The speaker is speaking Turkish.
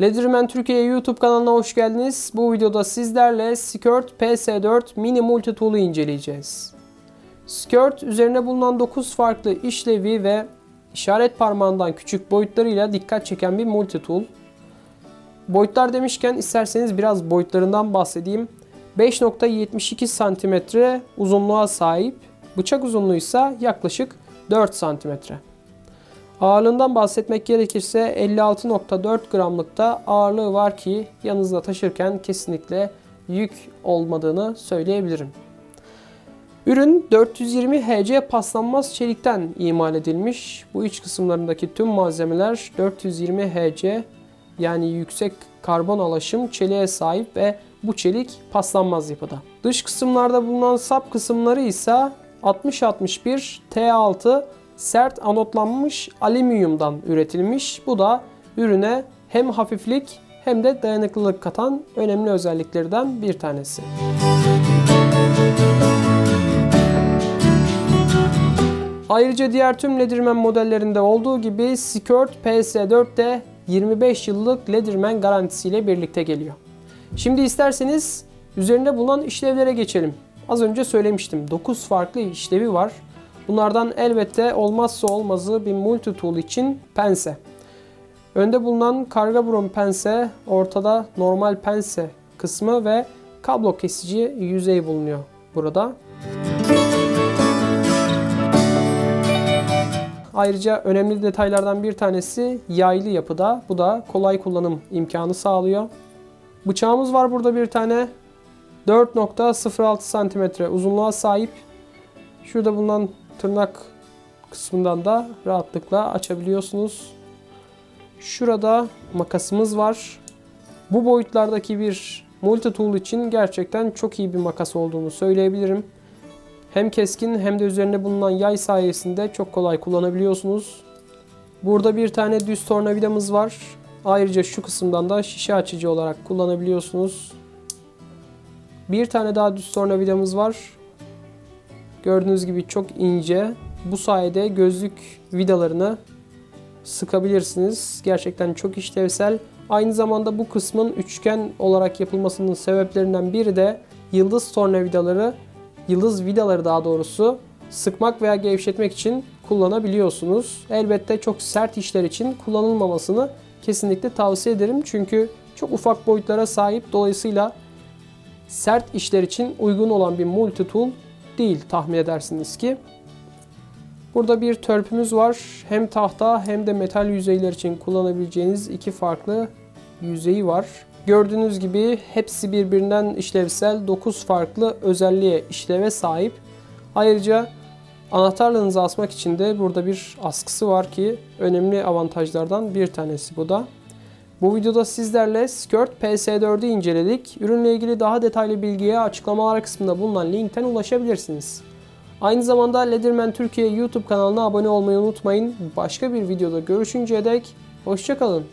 Leatherman Türkiye YouTube kanalına hoş geldiniz. Bu videoda sizlerle Skirt PS4 Mini Multi Tool'u inceleyeceğiz. Skirt üzerine bulunan 9 farklı işlevi ve işaret parmağından küçük boyutlarıyla dikkat çeken bir multi tool. Boyutlar demişken isterseniz biraz boyutlarından bahsedeyim. 5.72 cm uzunluğa sahip, bıçak uzunluğu ise yaklaşık 4 cm. Ağırlığından bahsetmek gerekirse 56.4 gramlıkta ağırlığı var ki yanınızda taşırken kesinlikle yük olmadığını söyleyebilirim. Ürün 420 HC paslanmaz çelikten imal edilmiş. Bu iç kısımlarındaki tüm malzemeler 420 HC yani yüksek karbon alaşım çeliğe sahip ve bu çelik paslanmaz yapıda. Dış kısımlarda bulunan sap kısımları ise 6061 T6 sert anotlanmış alüminyumdan üretilmiş. Bu da ürüne hem hafiflik hem de dayanıklılık katan önemli özelliklerden bir tanesi. Ayrıca diğer tüm Leatherman modellerinde olduğu gibi Skirt PS4 de 25 yıllık Leatherman garantisiyle birlikte geliyor. Şimdi isterseniz üzerinde bulunan işlevlere geçelim. Az önce söylemiştim 9 farklı işlevi var. Bunlardan elbette olmazsa olmazı bir multi tool için pense. Önde bulunan karga burun pense, ortada normal pense kısmı ve kablo kesici yüzey bulunuyor burada. Ayrıca önemli detaylardan bir tanesi yaylı yapıda. Bu da kolay kullanım imkanı sağlıyor. Bıçağımız var burada bir tane. 4.06 cm uzunluğa sahip. Şurada bulunan tırnak kısmından da rahatlıkla açabiliyorsunuz. Şurada makasımız var. Bu boyutlardaki bir multi tool için gerçekten çok iyi bir makas olduğunu söyleyebilirim. Hem keskin hem de üzerinde bulunan yay sayesinde çok kolay kullanabiliyorsunuz. Burada bir tane düz tornavidamız var. Ayrıca şu kısımdan da şişe açıcı olarak kullanabiliyorsunuz. Bir tane daha düz tornavidamız var. Gördüğünüz gibi çok ince. Bu sayede gözlük vidalarını sıkabilirsiniz. Gerçekten çok işlevsel. Aynı zamanda bu kısmın üçgen olarak yapılmasının sebeplerinden biri de yıldız tornavidaları, yıldız vidaları daha doğrusu sıkmak veya gevşetmek için kullanabiliyorsunuz. Elbette çok sert işler için kullanılmamasını kesinlikle tavsiye ederim. Çünkü çok ufak boyutlara sahip dolayısıyla sert işler için uygun olan bir multi tool değil tahmin edersiniz ki. Burada bir törpümüz var. Hem tahta hem de metal yüzeyler için kullanabileceğiniz iki farklı yüzeyi var. Gördüğünüz gibi hepsi birbirinden işlevsel 9 farklı özelliğe işleve sahip. Ayrıca anahtarlığınızı asmak için de burada bir askısı var ki önemli avantajlardan bir tanesi bu da. Bu videoda sizlerle Skirt PS4'ü inceledik. Ürünle ilgili daha detaylı bilgiye açıklamalar kısmında bulunan linkten ulaşabilirsiniz. Aynı zamanda Leatherman Türkiye YouTube kanalına abone olmayı unutmayın. Başka bir videoda görüşünceye dek hoşçakalın.